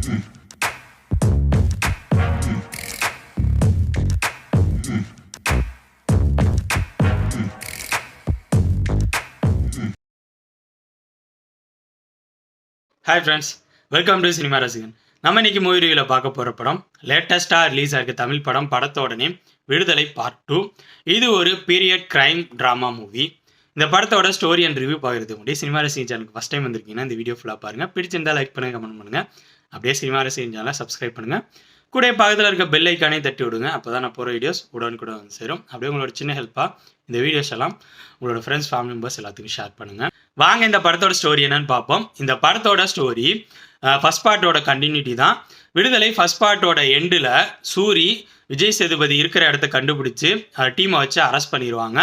Hi friends welcome to cinema ரசிகன் நம்ம இன்னைக்கு மூவி ரிவியூவில் பார்க்க போகிற படம் லேட்டஸ்ட்டாக ரிலீஸ் ஆகிருக்க தமிழ் படம் படத்தோட நேம் விடுதலை பார்ட் டூ இது ஒரு பீரியட் கிரைம் ட்ராமா மூவி இந்த படத்தோட ஸ்டோரி அண்ட் ரிவ்யூ பார்க்குறதுக்கு முன்னாடி சினிமா ரசிகன் சேனலுக்கு ஃபஸ்ட் டைம் வந்திருக்கீங்கன்னா இந்த வீடியோ ஃபுல்லாக பாருங்கள் பிடிச்சிருந்தா லைக் பண்ணுங்கள் கமெண்ட் பண்ணுங்கள் அப்படியே சினிமா ரசிகன் சேனலை சப்ஸ்கிரைப் பண்ணுங்கள் கூட பக்கத்தில் இருக்க பெல் ஐக்கானே தட்டி விடுங்க. அப்போ தான் நான் போகிற வீடியோஸ் உடனே கூட வந்து சேரும். அப்படியே உங்களோட சின்ன ஹெல்ப்பாக இந்த வீடியோஸ் எல்லாம் உங்களோட ஃப்ரெண்ட்ஸ் ஃபேமிலி மெம்பர்ஸ் எல்லாத்துக்கும் ஷேர் பண்ணுங்கள் வாங்க இந்த படத்தோட ஸ்டோரி என்னன்னு பார்ப்போம். இந்த படத்தோட ஸ்டோரி ஃபஸ்ட் பார்ட்டோட கண்டினியூட்டி தான். விடுதலை ஃபஸ்ட் பார்ட்டோட எண்டில் சூரி விஜய் சேதுபதி இருக்கிற இடத்த கண்டுபிடிச்சி டீமை வச்சு அரெஸ்ட் பண்ணிடுவாங்க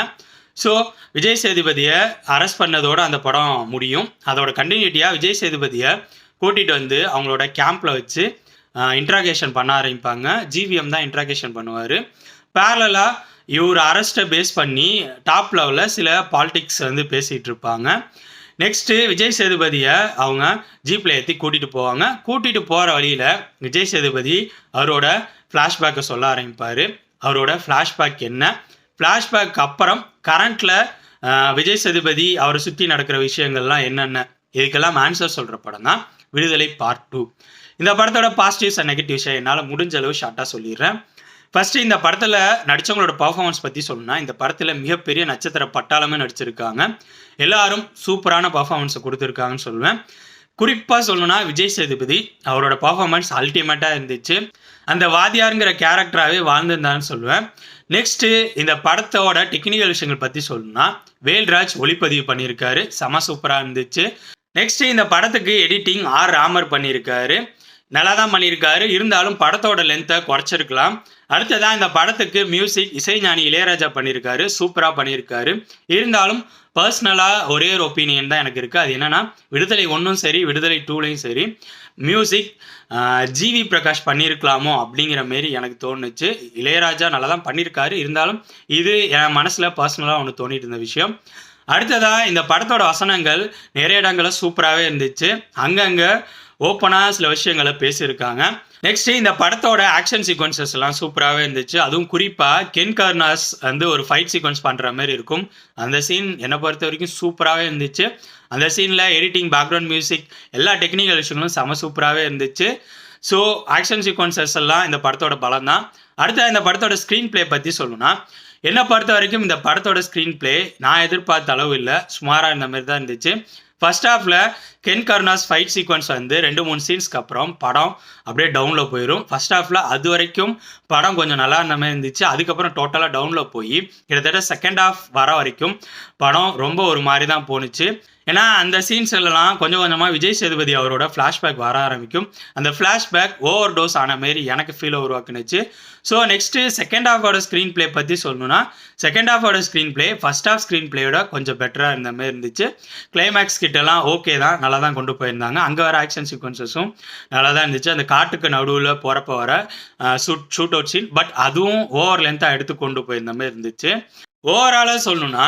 ஸோ விஜய் சேதுபதியை அரெஸ்ட் பண்ணதோடு அந்த படம் முடியும். அதோட கண்டினியூட்டியாக விஜய் சேதுபதியை கூட்டிகிட்டு வந்து அவங்களோட கேம்பில் வச்சு இன்ட்ராகேஷன் பண்ண ஆரம்பிப்பாங்க. ஜிவிஎம் தான் இன்ட்ராகேஷன் பண்ணுவார். பேரலாக இவர் அரெஸ்ட்டை பேஸ் பண்ணி டாப் லெவலில் சில பாலிடிக்ஸ் வந்து பேசிகிட்டு இருப்பாங்க. நெக்ஸ்ட்டு விஜய் சேதுபதியை அவங்க ஜீப்பில் ஏற்றி கூட்டிகிட்டு போவாங்க. கூட்டிகிட்டு போகிற வழியில் விஜய் சேதுபதி அவரோட ஃப்ளாஷ்பேக்கை சொல்ல ஆரம்பிப்பார். அவரோட ஃப்ளாஷ்பேக் என்ன? ஃப்ளாஷ்பேக் அப்புறம் கரண்ட்டில் விஜய் சேதுபதி அவரை சுற்றி நடக்கிற விஷயங்கள்லாம் என்னென்ன? இதுக்கெல்லாம் ஆன்சர் சொல்கிற படம் தான். விடுதலை பார்ட் டூ இந்த படத்தோட பாசிட்டிவ்ஸ் அண்ட் நெகட்டிவ்ஸை என்னால் முடிஞ்ச அளவு ஷார்ட்டாக சொல்லிடுறேன். ஃபஸ்ட்டு இந்த படத்தில் நடித்தவங்களோட பர்ஃபார்மன்ஸ் பற்றி சொல்லணும்னா இந்த படத்தில் மிகப்பெரிய நட்சத்திர பட்டாளமே நடிச்சிருக்காங்க. எல்லாரும் சூப்பரான பர்ஃபார்மன்ஸை கொடுத்துருக்காங்கன்னு சொல்லுவேன். குறிப்பாக சொல்லணும்னா விஜய் சேதுபதி அவரோட பர்ஃபார்மன்ஸ் அல்டிமேட்டாக இருந்துச்சு. அந்த வாதியாருங்கிற கேரக்டராகவே வாழ்ந்திருந்தான்னு சொல்லுவேன். நெக்ஸ்ட்டு இந்த படத்தோட டெக்னிக்கல் விஷயங்கள் பற்றி சொல்லணும்னா வேல்ராஜ் ஒளிப்பதிவு பண்ணியிருக்காரு. செம சூப்பராக இருந்துச்சு. நெக்ஸ்ட் இந்த படத்துக்கு எடிட்டிங் ஆர் ராமர் பண்ணியிருக்காரு. நல்லா தான் பண்ணியிருக்காரு. இருந்தாலும் படத்தோட லென்த்தை குறைச்சிருக்கலாம். அடுத்ததான் இந்த படத்துக்கு மியூசிக் இசைஞானி இளையராஜா பண்ணியிருக்காரு. சூப்பராக பண்ணியிருக்காரு. இருந்தாலும் பர்சனலாக ஒரே ஒரு ஒப்பீனியன் தான் எனக்கு இருக்குது அது என்னென்னா விடுதலை ஒன்றும் சரி விடுதலை டூலையும் சரி. மியூசிக் ஜிவி பிரகாஷ் பண்ணியிருக்கலாமோ அப்படிங்கிற மாரி எனக்கு தோணுச்சு. இளையராஜா நல்லா தான் பண்ணியிருக்காரு. இருந்தாலும் இது என் மனசில் பர்சனலாக ஒன்று தோணிட்டு இருந்த விஷயம். அடுத்ததாக இந்த படத்தோட வசனங்கள் நிறைய இடங்களில் சூப்பராகவே இருந்துச்சு. அங்கங்கே ஓப்பனாக சில விஷயங்களை பேசியிருக்காங்க. நெக்ஸ்ட் இந்த படத்தோட ஆக்ஷன் சீக்வன்சஸ் எல்லாம் சூப்பராகவே இருந்துச்சு. அதுவும் குறிப்பாக கென் கர்னாஸ் வந்து ஒரு ஃபைட் சீக்வன்ஸ் பண்ணுற மாதிரி இருக்கும். அந்த சீன் என்னை பொறுத்த வரைக்கும் சூப்பராகவே இருந்துச்சு. அந்த சீனில் எடிட்டிங் பேக்ரவுண்ட் மியூசிக் எல்லா டெக்னிக்கல் விஷயங்களும் செம சூப்பராகவே இருந்துச்சு. ஸோ ஆக்ஷன் சீக்வன்சஸ் எல்லாம் இந்த படத்தோட பலம் தான் அடுத்த இந்த படத்தோட ஸ்க்ரீன் ப்ளே பற்றி சொல்லணும்னா என்னை பொறுத்த வரைக்கும் இந்த படத்தோட ஸ்க்ரீன் ப்ளே நான் எதிர்பார்த்த அளவு இல்லை. சுமாராக இந்த மாதிரி தான் இருந்துச்சு. ஃபர்ஸ்ட் ஹாஃபில் கென் கருணாஸ் ஃபைட் சீக்வன்ஸ் வந்து ரெண்டு மூணு சீன்ஸ்க்கு அப்புறம் படம் அப்படியே டவுனில் போயிடும் ஃபர்ஸ்ட் ஹாஃபில் அது வரைக்கும் படம் கொஞ்சம் நல்லா இருந்த மாதிரி இருந்துச்சு. அதுக்கப்புறம் டோட்டலாக டவுனில் போய் கிட்டத்தட்ட செகண்ட் ஹாஃப் வர வரைக்கும் படம் ரொம்ப ஒரு மாதிரி தான் போணுச்சு. ஏன்னா அந்த சீன்ஸ் எல்லாம் கொஞ்சம் கொஞ்சமாக விஜய் சேதுபதி அவரோட ஃப்ளாஷ்பேக் வர ஆரம்பிக்கும். அந்த ஃப்ளாஷ்பேக் ஓவர் டோஸ் ஆன மாரி எனக்கு ஃபீல் உருவாக்குனுச்சு. ஸோ நெக்ஸ்ட்டு செகண்ட் ஹாஃபோட ஸ்க்ரீன் ப்ளே பற்றி சொல்லணும்னா செகண்ட் ஹாஃபோட ஸ்க்ரீன் ப்ளே ஃபஸ்ட் ஹாஃப் ஸ்க்ரீன் ப்ளேயோட கொஞ்சம் பெட்டராக இருந்த மாதிரி இருந்துச்சு. கிளைமேக்ஸ் கிட்டலாம் ஓகே தான். நல்லா தான் கொண்டு போயிருந்தாங்க. அங்கே வர ஆக்ஷன் சீக்வன்சஸும் நல்லா தான் இருந்துச்சு. அந்த காட்டுக்கு நடுவில் போகிறப்ப வர shoot shoot out scene but அதுவும் ஓவர் லென்த்தாக எடுத்து கொண்டு போயிருந்த மாதிரி இருந்துச்சு. ஓவராலாக சொல்லணும்னா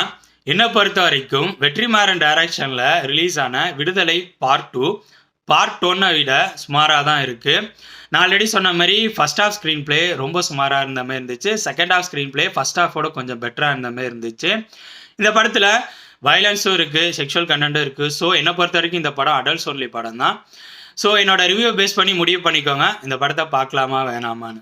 என்னை பொறுத்த வரைக்கும் வெற்றிமாறன் டைரக்ஷனில் ரிலீஸ் ஆன விடுதலை பார்ட் டூ பார்ட் ஒன்னை விட சுமாராக தான் இருக்குது நான் ஆல்ரெடி சொன்ன மாதிரி ஃபஸ்ட் ஆஃப் ஸ்க்ரீன் ப்ளே ரொம்ப சுமாராக இருந்த மாதிரி இருந்துச்சு. Second half screenplay first ஆஃபோட கொஞ்சம் பெட்டராக இருந்த மாதிரி இருந்துச்சு. இந்த படத்தில் வயலன்ஸும் இருக்குது செக்ஷுவல் கண்டென்ட்டும் இருக்குது ஸோ என்னை பொறுத்த வரைக்கும் இந்த படம் அடல்ட்ஸ் ஒன்லி படம் தான் ஸோ என்னோட ரிவ்யூ பேஸ் பண்ணி முடிவு பண்ணிக்கோங்க. இந்த படத்தை பார்க்கலாமா வேணாமான்னு.